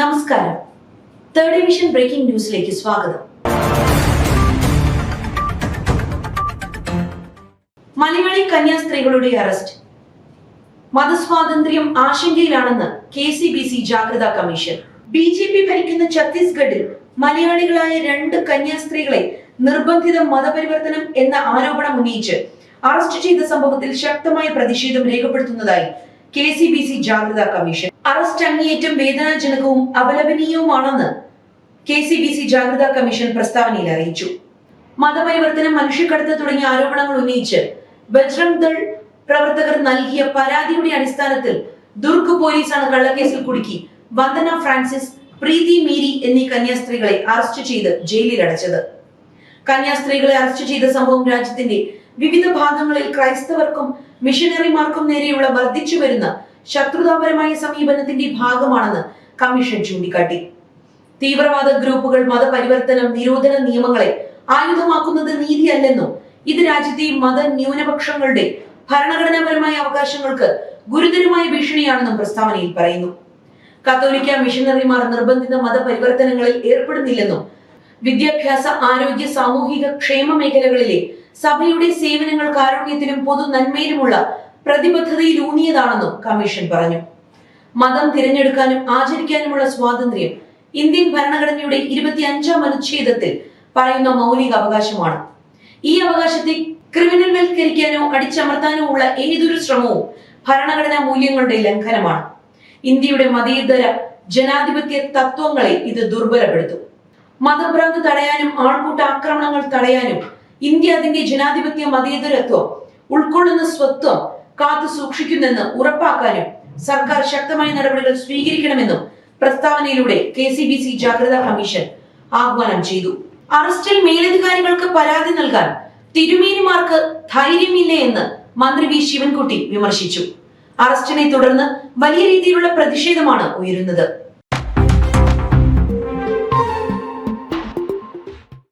നമസ്കാരം. Third division breaking ന്യൂസിലേക്ക് സ്വാഗതം. മലയാളി കന്യാസ്ത്രീകളുടെ അറസ്റ്റ്. മതസ്വാതന്ത്ര്യം ആശങ്കയിലാണെന്ന് കെ സി ബി സി ജാഗ്രതാ കമ്മീഷൻ. ബി ജെ പി ഭരിക്കുന്ന ഛത്തീസ്ഗഡിൽ മലയാളികളായ രണ്ട് കന്യാസ്ത്രീകളെ നിർബന്ധിത മതപരിവർത്തനം എന്ന ആരോപണം ഉന്നയിച്ച് അറസ്റ്റ് ചെയ്ത സംഭവത്തിൽ ശക്തമായ പ്രതിഷേധം രേഖപ്പെടുത്തുന്നതായി കെ സി ബി സി ജാഗ്രതാ കമ്മീഷൻ. അറസ്റ്റ് അങ്ങേയറ്റം വേദനാജനകവും അപലപനീയവുമാണെന്ന് കെ സി ബി സി ജാഗ്രതാ കമ്മീഷൻ പ്രസ്താവനയിൽ അറിയിച്ചു. മതപരിവർത്തനം മനുഷ്യക്കടത്ത് തുടങ്ങിയ ആരോപണങ്ങൾ ഉന്നയിച്ച് ബജ്രംഗ് ദൾ പ്രവർത്തകർ നൽകിയ പരാതിയുടെ അടിസ്ഥാനത്തിൽ ദുർഗ് പോലീസാണ് കള്ളക്കേസിൽ കുടുക്കി വന്ദന ഫ്രാൻസിസ് പ്രീതി മീരി എന്നീ കന്യാസ്ത്രീകളെ അറസ്റ്റ് ചെയ്ത് ജയിലിൽ അടച്ചത് കന്യാസ്ത്രീകളെ അറസ്റ്റ് ചെയ്ത സംഭവം രാജ്യത്തിന്റെ വിവിധ ഭാഗങ്ങളിൽ ക്രൈസ്തവർക്കും മിഷനറിമാർക്കും നേരെയുള്ള വർദ്ധിച്ചു വരുന്ന ശത്രുതാപരമായ സമീപനത്തിന്റെ ഭാഗമാണെന്ന് കമ്മീഷൻ ചൂണ്ടിക്കാട്ടി. തീവ്രവാദ ഗ്രൂപ്പുകൾ മതപരിവർത്തനം നിരോധന നിയമങ്ങളെ ആയുധമാക്കുന്നത് നീതിയല്ലെന്നും ഇത് രാജ്യത്തെ മത ന്യൂനപക്ഷങ്ങളുടെ ഭരണഘടനാപരമായ അവകാശങ്ങൾക്ക് ഗുരുതരമായ ഭീഷണിയാണെന്നും പ്രസ്താവനയിൽ പറയുന്നു. കത്തോലിക്ക മിഷനറിമാർ നിർബന്ധിത മതപരിവർത്തനങ്ങളിൽ ഏർപ്പെടുന്നില്ലെന്നും വിദ്യാഭ്യാസ ആരോഗ്യ സാമൂഹിക ക്ഷേമ മേഖലകളിലെ സഭയുടെ സേവനങ്ങൾ കാരുണ്യത്തിലും പൊതു നന്മയിലുമുള്ള പ്രതിബദ്ധതയിലൂന്നിയതാണെന്നും കമ്മീഷൻ പറഞ്ഞു. മതം തിരഞ്ഞെടുക്കാനും ആചരിക്കാനുമുള്ള സ്വാതന്ത്ര്യം ഇന്ത്യൻ ഭരണഘടനയുടെ ഇരുപത്തിയഞ്ചാം അനുച്ഛേദത്തിൽ പറയുന്ന മൗലിക അവകാശമാണ്. ഈ അവകാശത്തെ ക്രിമിനൽ വൽക്കരിക്കാനോ അടിച്ചമർത്താനോ ഉള്ള ഏതൊരു ശ്രമവും ഭരണഘടനാ മൂല്യങ്ങളുടെ ലംഘനമാണ്. ഇന്ത്യയുടെ മതേതര ജനാധിപത്യ തത്വങ്ങളെ ഇത് ദുർബലപ്പെടുത്തും. മതഭ്രാന്ത് തടയാനും ആൾക്കൂട്ട ആക്രമണങ്ങൾ തടയാനും ഇന്ത്യ അതിന്റെ ജനാധിപത്യ മതേതരത്വം ഉൾക്കൊള്ളുന്ന സ്വത്വം കാത്തു സൂക്ഷിക്കുന്നെന്ന് ഉറപ്പാക്കാനും സർക്കാർ ശക്തമായ നടപടികൾ സ്വീകരിക്കണമെന്നും പ്രസ്താവനയിലൂടെ കെ സി ബി സി ജാഗ്രതാ കമ്മീഷൻ ആഹ്വാനം ചെയ്തു. അറസ്റ്റിൽ മേലധികാരികൾക്ക് പരാതി നൽകാൻ തിരുമേനിമാർക്ക് ധൈര്യമില്ല എന്ന് മന്ത്രി വി ശിവൻകുട്ടി വിമർശിച്ചു. അറസ്റ്റിനെ തുടർന്ന് വലിയ രീതിയിലുള്ള പ്രതിഷേധമാണ് ഉയരുന്നത്.